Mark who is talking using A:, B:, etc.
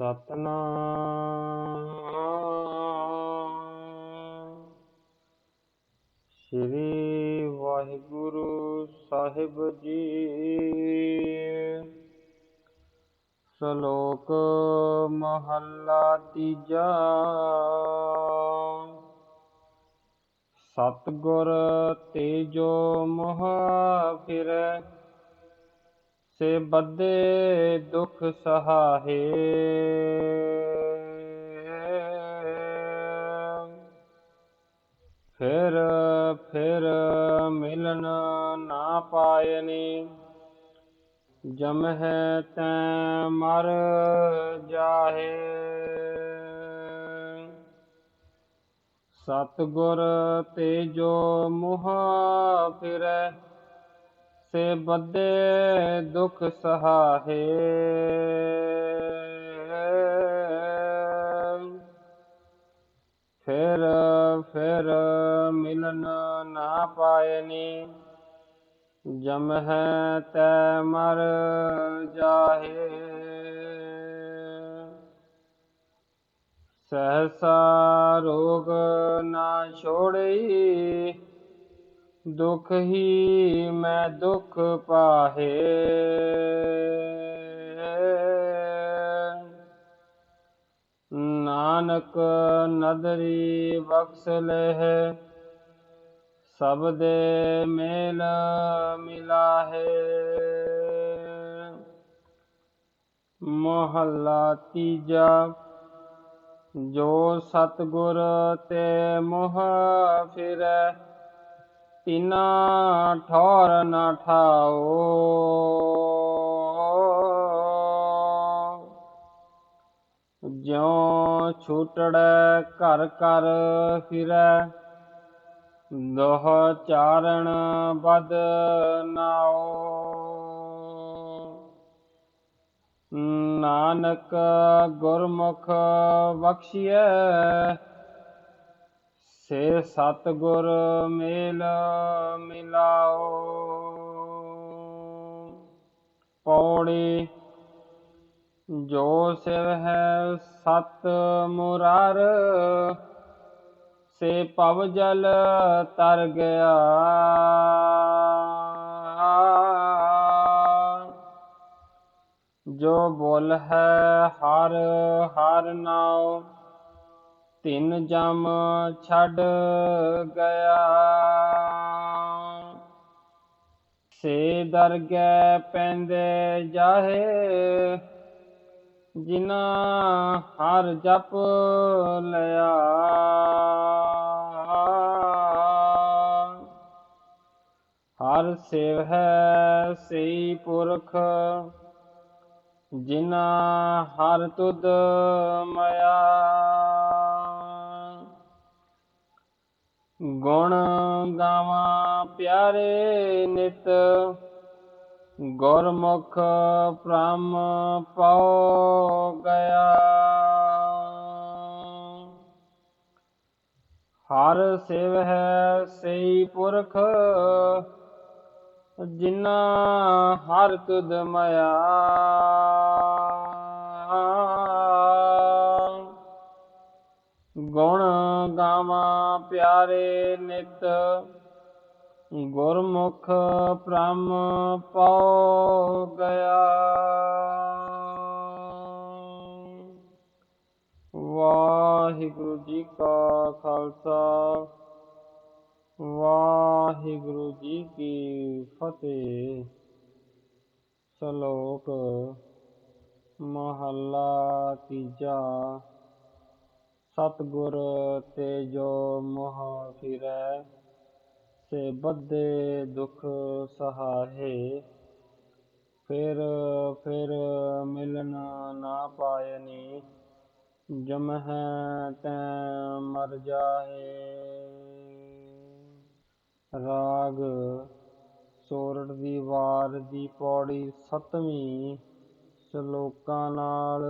A: ਸਤਨਾਮ। ਸ੍ਰੀ ਵਾਹਿਗੁਰੂ ਸਾਹਿਬ ਜੀ। ਸ਼ਲੋਕ ਮਹੱਲਾ ਤੀਜਾ। ਸਤਿਗੁਰ ਤੇਜੋ ਮੋਹ ਫਿਰੈ। ਸੇ ਬੱਧੇ ਦੁਖ ਸਹਾਹੇ। ਫਿਰ ਫਿਰ ਮਿਲਨ ਨਾ ਪਾਇਨੀ। ਜਮਹਿ ਤੈ ਮਰ ਜਾਹੇ। ਸਤਿਗੁਰ ਤੇਜੋ ਮੁਹ ਫਿਰੈ। ਸੇ ਬੱਧੇ ਦੁਖ ਸਹਾਹੇ। ਫਿਰ ਫਿਰ ਮਿਲਨ ਨਾ ਪਾਇਨੀ ਜਮਹਿ ਤੈ ਮਰ ਜਾਹੇ। ਸਹਸਾ ਰੋਗ ਨਾ ਛੋੜਈ। ਦੁਖ ਹੀ ਮੈਂ ਦੁਖ ਪਾਹੇ। ਨਾਨਕ ਨਦਰੀ ਬਖਸ਼ ਲਹਿ, ਸਭ ਦੇ ਮੇਲ ਮਿਲਾਹੇ। ਮਹੱਲਾ ਤੀਜਾ, ਜੋ ਸਤਿਗੁਰ ਤੇ ਮੋਹ ਫਿਰੈ ਤਿਨਾ ਠੌਰ ਨਾ ਠਾਓ ਜਿਉ ਛੂਟੜੈ ਘਰ ਘਰ ਫਿਰੈ ਦੋਹ ਚਾਰਣ ਬਦ ਨਾਓ ਨਾਨਕ ਗੁਰਮੁਖ ਬਖਸ਼ੀਐ ਸੇ ਸਤਿਗੁਰ ਮੇਲ ਮਿਲਾਓ। ਪੌੜੀ ਜੋ ਸਿਵ ਹੈ ਸਤ ਮੁਰਾਰ, ਸੇ ਪਵ ਜਲ ਤਰ ਗਿਆ। ਜੋ ਬੋਲ ਹੈ ਹਰ ਹਰ ਨਾਉ ਤਿੰਨ ਜਮ ਛੱਡ ਗਿਆ। ਸੇ ਦਰਗਹਿ ਪੈਂਦੇ ਜਾਹੇ ਜਿਨਾ ਹਰ ਜਪ ਲਿਆ। ਹਰ ਸੇਵ ਹੈ ਸਈ ਪੁਰਖ ਜਿਨਾ ਹਰ ਤੁਧ ਮਇਆ। ਗੁਣ ਗਾਵਾਂ ਪਿਆਰੇ ਨਿਤ, ਗੁਰਮੁਖ ਪ੍ਰਮ ਪਉ ਗਿਆ। ਹਰ ਸਿਵ ਹੈ ਸਈ ਪੁਰਖ ਜਿਨਾ ਹਰ ਤੁਧ ਮਇਆ। ਗਾਵਾਂ ਪਿਆਰੇ ਨਿਤ। ਗੁਰਮੁਖ ਪ੍ਰਮ ਪਉ ਗਿਆ। ਵਾਹਿਗੁਰੂ ਜੀ ਕਾ ਖਾਲਸਾ, ਵਾਹਿਗੁਰੂ ਜੀ ਕੀ ਫਤਿਹ। ਸ਼ਲੋਕ ਮਹੱਲਾ ਤੀਜਾ। ਸਤਿਗੁਰ ਤੇ ਜੋ ਮੋਹ ਫਿਰੈ ਸੇ ਬੱਧੇ ਦੁਖ ਸਹਾਹੇ ਫਿਰ ਫਿਰ ਮਿਲਨ ਨਾ ਪਾਇਨੀ, ਜਮਹਿ ਤੈ ਮਰ ਜਾਹੇ। ਰਾਗ ਸੋਰਠ ਦੀ ਵਾਰ ਦੀ ਪੌੜੀ ਸਤਵੀਂ, ਸ਼ਲੋਕਾਂ ਨਾਲ